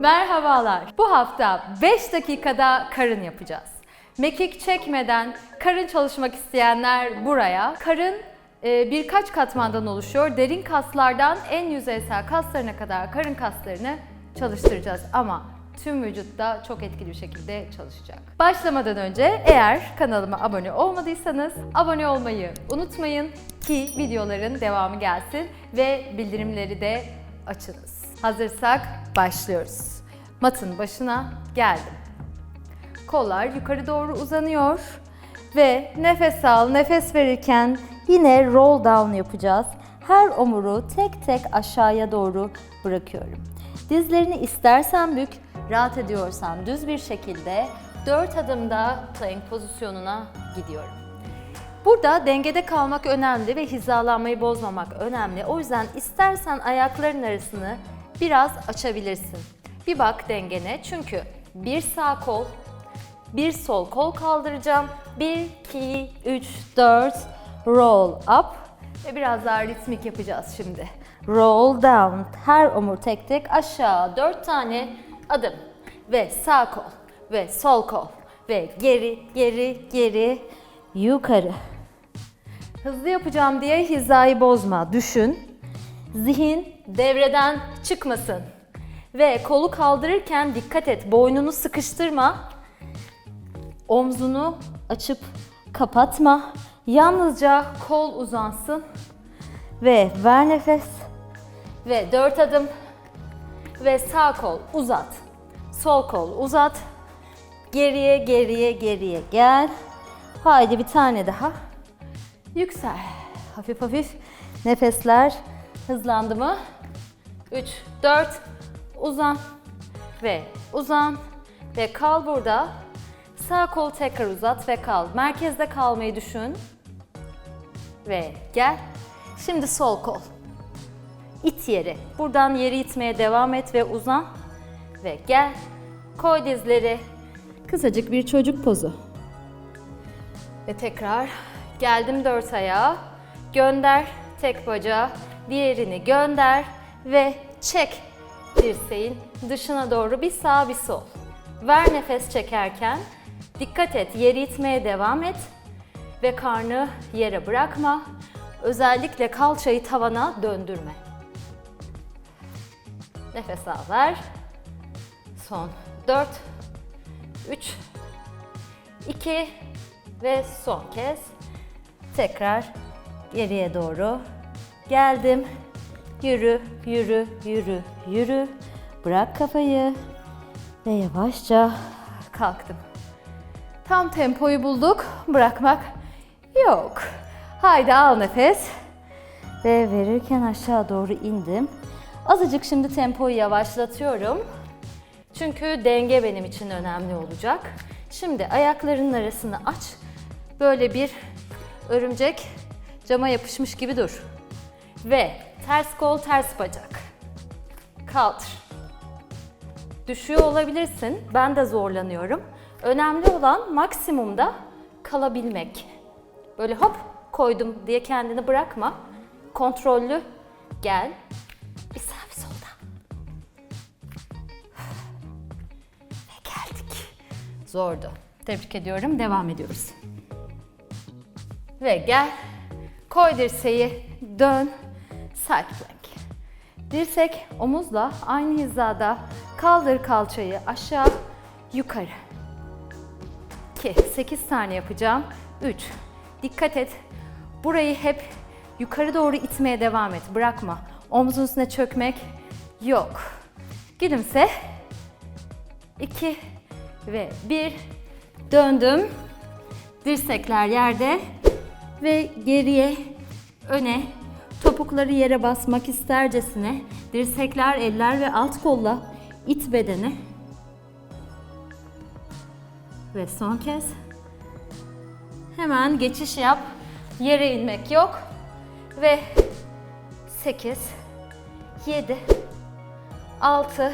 Merhabalar. Bu hafta 5 dakikada karın yapacağız. Mekik çekmeden karın çalışmak isteyenler buraya. Karın e, birkaç katmandan oluşuyor. Derin kaslardan en yüzeysel kaslarına kadar karın kaslarını çalıştıracağız ama tüm vücutta çok etkili bir şekilde çalışacak. Başlamadan önce eğer kanalıma abone olmadıysanız abone olmayı unutmayın ki videoların devamı gelsin ve bildirimleri de açınız. Hazırsak başlıyoruz. Matın başına geldim. Kollar yukarı doğru uzanıyor ve nefes al, nefes verirken yine roll down yapacağız. Her omuru tek tek aşağıya doğru bırakıyorum. Dizlerini istersen bük, rahat ediyorsan düz bir şekilde 4 adımda plank pozisyonuna gidiyorum. Burada dengede kalmak önemli ve hizalanmayı bozmamak önemli. O yüzden istersen ayakların arasını biraz açabilirsin. Bir bak dengene çünkü bir sağ kol, bir sol kol kaldıracağım. 1, 2, 3, 4, roll up ve biraz daha ritmik yapacağız şimdi. Roll down, her omur tek tek aşağı 4 tane adım ve sağ kol ve sol kol ve geri, geri, geri, yukarı. Hızlı yapacağım diye hizayı bozma, düşün. Zihin devreden çıkmasın. Ve kolu kaldırırken dikkat et, boynunu sıkıştırma. Omzunu açıp kapatma. Yalnızca kol uzansın. Ve ver nefes. Ve dört adım. Ve sağ kol uzat. Sol kol uzat. Geriye, geriye, geriye gel. Haydi bir tane daha. Yüksel. Hafif hafif nefesler hızlandı mı? 3, 4, uzan ve uzan ve kal burada. Sağ kol tekrar uzat ve kal. Merkezde kalmayı düşün. Ve gel. Şimdi sol kol. İt yeri. Buradan yeri itmeye devam et ve uzan. Ve gel. Koy dizleri. Kısacık bir çocuk pozu. Ve tekrar geldim dört ayağa. Gönder tek bacağı. Diğerini gönder ve çek dirseğin dışına doğru bir sağ bir sol. Ver nefes çekerken dikkat et yeri itmeye devam et ve karnı yere bırakma. Özellikle kalçayı tavana döndürme. Nefes al ver. Son 4 3 2 ve son kez tekrar geriye doğru geldim. Yürü, yürü, yürü, yürü. Bırak kafayı ve yavaşça kalktım. Tam tempoyu bulduk. Bırakmak yok. Haydi al nefes. Ve verirken aşağı doğru indim. Azıcık şimdi tempoyu yavaşlatıyorum. Çünkü denge benim için önemli olacak. Şimdi ayaklarının arasını aç. Böyle bir örümcek cama yapışmış gibi dur. Ve ters kol, ters bacak. Kaldır. Düşüyor olabilirsin. Ben de zorlanıyorum. Önemli olan maksimumda kalabilmek. Böyle hop koydum diye kendini bırakma. Kontrollü gel. Bir sağ bir solda. Ve geldik. Zordu. Tebrik ediyorum. Devam ediyoruz. Ve gel. Koy dirseği. Dön. Side plank. Dirsek omuzla aynı hizada. Kaldır kalçayı aşağı, yukarı. 2, 8 tane yapacağım. 3, dikkat et. Burayı hep yukarı doğru itmeye devam et. Bırakma. Omzun üstüne çökmek yok. Gülümse. 2 ve 1. Döndüm. Dirsekler yerde ve geriye, öne, topukları yere basmak istercesine, dirsekler, eller ve alt kolla it bedeni. Ve son kez. Hemen geçiş yap. Yere inmek yok. Ve 8, 7, 6,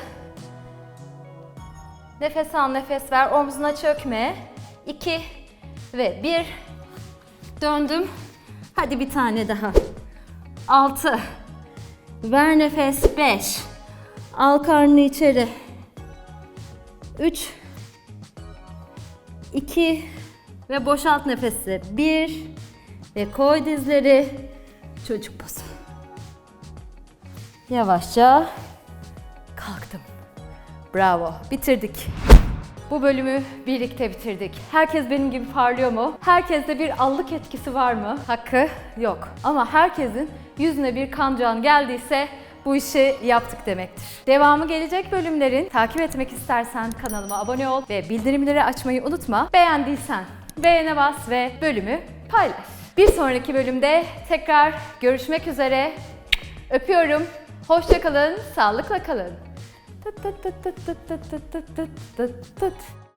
nefes al nefes ver omzuna çökme. 2 ve 1 döndüm. Hadi bir tane daha. 6 ver nefes 5 al karnını içeri 3 2 ve boşalt nefesi. 1 ve koy dizleri. Çocuk pozu. Yavaşça kalktım. Bravo. Bitirdik. Bu bölümü birlikte bitirdik. Herkes benim gibi parlıyor mu? Herkeste bir allık etkisi var mı? Hakkı yok. Ama herkesin yüzüne bir kancan geldiyse bu işi yaptık demektir. Devamı gelecek bölümlerin takip etmek istersen kanalıma abone ol ve bildirimleri açmayı unutma. Beğendiysen beğene bas ve bölümü paylaş. Bir sonraki bölümde tekrar görüşmek üzere. Öpüyorum. Hoşçakalın, sağlıkla kalın. Tut tut tut tut tut tut tut tut tut.